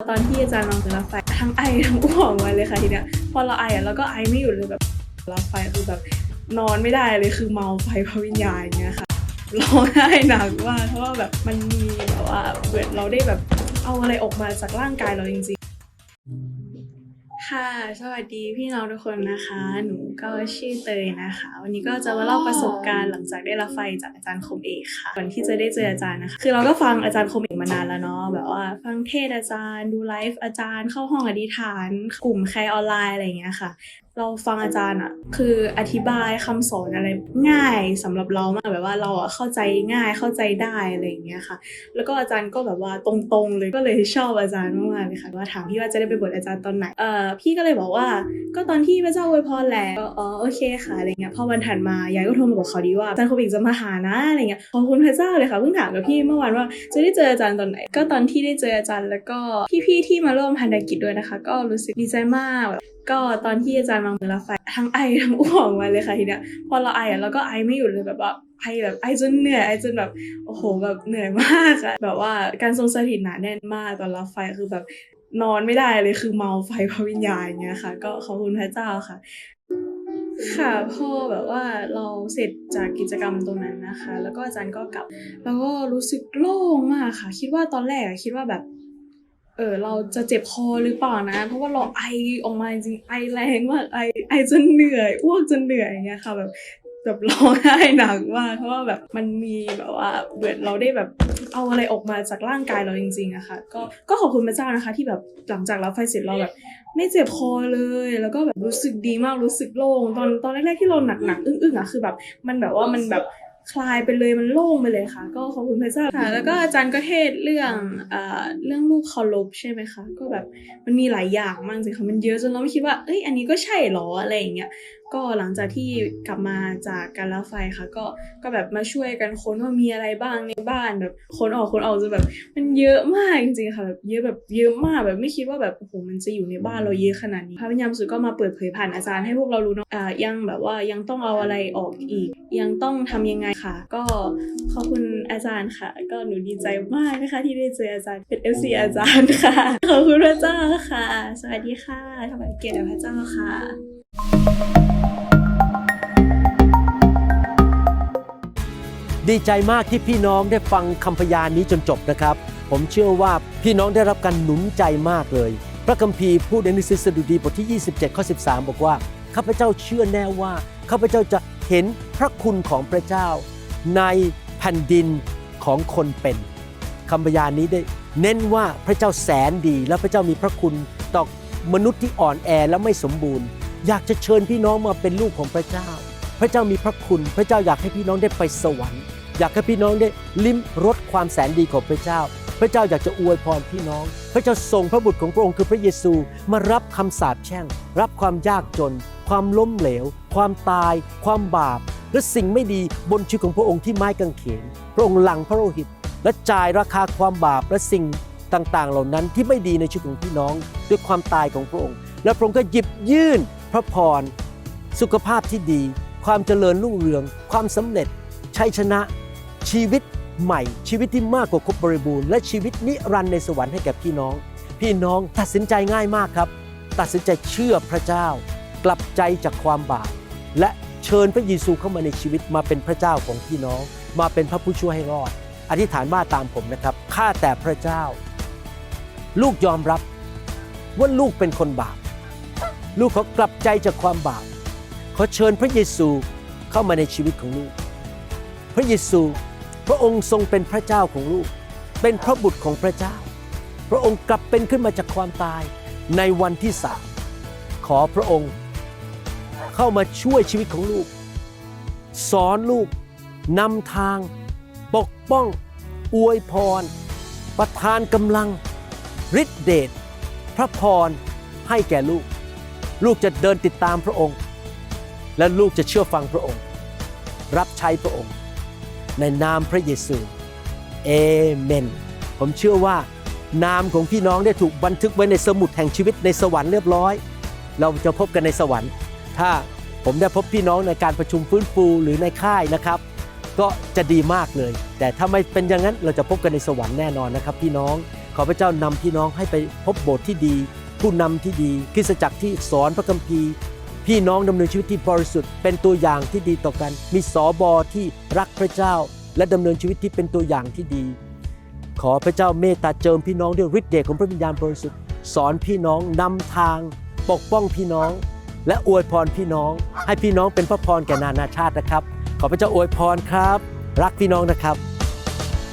ตอนที่อาจารย์ลองรับไฟทั้งไอทั้งอ้วกมาเลยค่ะทีเนี้ยพอเราไออะเราก็ไอไม่หยุดเลยแบบรับไฟคือแบบนอนไม่ได้เลยคือเมาไฟพระวิญญาณอย่างเงี้ยค่ะร้องไห้หนักมากเพราะว่าแบบมันมีแบบว่าเหมือนเราได้แบบเอาอะไรออกมาจากร่างกายเราจริงๆ ค่ะ สวัสดีพี่น้องทุกคนนะคะ หนูก็ชื่อเตยนะคะ วันนี้ก็จะมาเล่าประสบการณ์หลังจากได้รับไฟจากอาจารย์คมเอกค่ะก่อนที่จะได้เจออาจารย์นะคะคือเราก็ฟังอาจารย์คม มานานแล้วเนาะแบบว่าฟังเทศอาจารย์ ดูไลฟ์อาจารย์เข้าห้องอธิษฐาน กลุ่มใครออนไลน์อะไรอย่างเงี้ยค่ะ เราฟังอาจารย์อะคืออธิบายคำสอนอะไรง่ายสำหรับเรามากแบบว่าเราอะเข้าใจง่ายเข้าใจได้อะไรอย่างเงี้ยค่ะ แล้วก็อาจารย์ก็แบบว่าตรงๆเลยก็เลยชอบอาจารย์มากๆเลยค่ะว่าถามพี่ว่าจะได้ไปบวชอาจารย์ตอนไหนเอ่อพี่ก็เลยบอกว่า ก็ตอนที่พระเจ้าอวยพรแหละก็อ๋อโอเคค่ะอะไรเงี้ยพอวันถัดมายายก็โทรมาบอกเขาดีว่าอาจารย์โควิดจะมาหานะอะไรเงี้ยขอบคุณพระเจ้าเลยค่ะเพิ่งถามกับพี่เมื่อวานว่าจะได้เจออาจารย์ตอนไหน ก็ตอนที่ได้เจออาจารย์แล้วก็พี่ๆที่มาร่วมพันธกิจด้วยนะคะ ก็รู้สึกดีใจมากแบบ ก็ตอนที่อาจารย์วางมือรับไฟทั้งไอทั้งอ้วกมาเลยค่ะทีเนี้ยพอเราไออะเราก็ไอไม่หยุดเลยแบบว่าไอแบบไอจนเหนื่อยไอจนแบบโอ้โหแบบเหนื่อยมากอะแบบว่าการทรงสถิตหนาแน่นมากตอนรับไฟคือแบบนอนไม่ได้เลยคือเมาไฟพระวิญญาณอย่างเงี้ยค่ะ ก็ขอบคุณพระเจ้าค่ะ ค่ะพอแบบว่าเราเสร็จจากกิจกรรมตรงนั้นนะคะ แล้วก็อาจารย์ก็กลับ แล้วก็รู้สึกโล่งมากค่ะ คิดว่าตอนแรกคิดว่าแบบ เออเราจะเจ็บคอหรือเปล่านะ เพราะว่าเราไอออกมาจริงไอแรงมากไอไอจนเหนื่อยอ้วกจนเหนื่อยอย่างเงี้ยค่ะแบบแบบร้องไห้หนักมากเพราะว่าแบบมันมีแบบว่าเหมือนเราได้แบบเอาอะไรออกมาจากร่างกายเราจริงๆอะค่ะก็ก็ขอบคุณพระเจ้านะคะ ที่แบบหลังจากรับไฟเสร็จเราแบบ ไม่เจ็บคอเลย แล้วก็แบบรู้สึกดีมากรู้สึกโล่งตอนตอนแรกๆที่เราหนักๆอึ้งๆอะคือแบบ มันแบบว่ามันแบบ คลายไปเลยมันโล่งไปเลยค่ะ ก็ขอบคุณพระเจ้าค่ะ แล้วก็อาจารย์ก็เทศเรื่องเอ่อเรื่องลูกเคารพใช่ไหมคะก็แบบมันมีหลายอย่างมากจริงค่ะมันเยอะจนเราไม่คิดว่าเอ้ยอันนี้ก็ใช่หรออะไรอย่างเงี้ยก็หลังจากที่กลับมาจากการรับไฟค่ะ ก็ก็แบบมาช่วยกันค้นว่ามีอะไรบ้างในบ้านแบบค้นออกค้นออกจะแบบ มันเยอะมากจริงๆค่ะแบบเยอะแบบเยอะมากแบบไม่คิดว่าแบบโอ้โหมันจะอยู่ในบ้านเราเยอะขนาดนี้พระวิญญาณสุดก็มาเปิดเผยผ่านอาจารย์ให้พวกเรารู้เนาะอ่ายังแบบว่ายังต้องเอาอะไรออกอีก ยังต้องทำยังไงค่ะ ก็ขอบคุณอาจารย์ค่ะ ก็หนูดีใจมากนะคะที่ได้เจออาจารย์เป็น FC อาจารย์ค่ะ ขอบคุณพระเจ้าค่ะ สวัสดีค่ะถวายเกียรติพระเจ้าค่ะดีใจมากที่พี่น้องได้ฟังคำพยานนี้จนจบนะครับ ผมเชื่อว่าพี่น้องได้รับการหนุนใจมากเลย พระคัมภีร์พูดในหนังสือสดุดีบทที่ 27 ข้อ 13 บอกว่า ข้าพเจ้าเชื่อแน่ว่า ข้าพเจ้าจะ เห็นพระคุณของพระเจ้า ในแผ่นดินของคนเป็นคำพยานนี้ได้เน้นว่าพระเจ้าแสนดี และพระเจ้ามีพระคุณต่อมนุษย์ที่อ่อนแอและไม่สมบูรณ์ อยากจะเชิญพี่น้องมาเป็นลูกของพระเจ้า พระเจ้ามีพระคุณ พระเจ้าอยากให้พี่น้องได้ไปสวรรค์ อยากให้พี่น้องได้ลิ้มรสความแสนดีของพระเจ้า พระเจ้าอยากจะอวยพรพี่น้อง พระเจ้าส่งพระบุตรของพระองค์คือพระเยซูมารับคำสาปแช่ง รับความยากจน ความล้มเหลว ความตาย ความบาป และสิ่งไม่ดีบนชีวิตของพระองค์ที่ไม้กางเขน พระองค์หลังพระโลหิต และจ่ายราคาความบาปและสิ่งต่างๆ เหล่านั้นที่ไม่ดีในชีวิตของพี่น้อง ด้วยความตายของพระองค์ และพระองค์ก็หยิบยื่นพระพร สุขภาพที่ดี ความเจริญรุ่งเรือง ความสำเร็จ ชัยชนะ ชีวิตใหม่ ชีวิตที่มากกว่าครบบริบูรณ์ และชีวิตนิรันดร์ในสวรรค์ให้แก่พี่น้อง พี่น้องตัดสินใจง่ายมากครับ ตัดสินใจเชื่อพระเจ้า กลับใจจากความบาปและเชิญพระเยซูเข้ามาในชีวิตมาเป็นพระเจ้าของพี่น้อง มาเป็นพระผู้ช่วยให้รอด อธิษฐานว่าตามผมนะครับข้าแต่พระเจ้า ลูกยอมรับว่าลูกเป็นคนบาป ลูกเขากลับใจจากความบาปขอเชิญพระเยซูเข้ามาในชีวิตของลูก พระเยซูพระองค์ทรงเป็นพระเจ้าของลูก เป็นพระบุตรของพระเจ้า พระองค์กลับเป็นขึ้นมาจากความตายในวันที่สามขอพระองค์ เข้ามาช่วยชีวิตของลูก สอนลูกนำทาง ปกป้อง อวยพร ประทานกำลังฤทธิเดชพระพรให้แก่ลูก ลูกจะเดินติดตามพระองค์ และลูกจะเชื่อฟังพระองค์ รับใช้พระองค์ ในนามพระเยซูเอเมน ผมเชื่อว่านามของพี่น้องได้ถูกบันทึกไว้ในสมุดแห่งชีวิตในสวรรค์เรียบร้อย เราจะพบกันในสวรรค์ ถ้าผมได้พบพี่น้องในการประชุมฟื้นฟูหรือในค่ายนะครับ ก็จะดีมากเลย แต่ถ้าไม่เป็นอย่างนั้นเราจะพบกันในสวรรค์แน่นอนนะครับ พี่น้องขอพระเจ้านำพี่น้องให้ไปพบโบสถ์ที่ดี ผู้นำที่ดีคริสตจักรที่สอนพระคัมภีร์ พี่น้องดำเนินชีวิตที่บริสุทธิ์เป็นตัวอย่างที่ดีต่อกัน มีสอบอที่รักพระเจ้า และดำเนินชีวิตที่เป็นตัวอย่างที่ดี ขอพระเจ้าเมตตาเจิมพี่น้องด้วยฤทธิ์เดชของพระวิญญาณบริสุทธิ์สอนพี่น้องนำทาง ปกป้องพี่น้อง และอวยพรพี่น้อง ให้พี่น้องเป็นพระพรแก่นานาชาตินะครับ ขอพระเจ้าอวยพรครับ รักพี่น้องนะครับ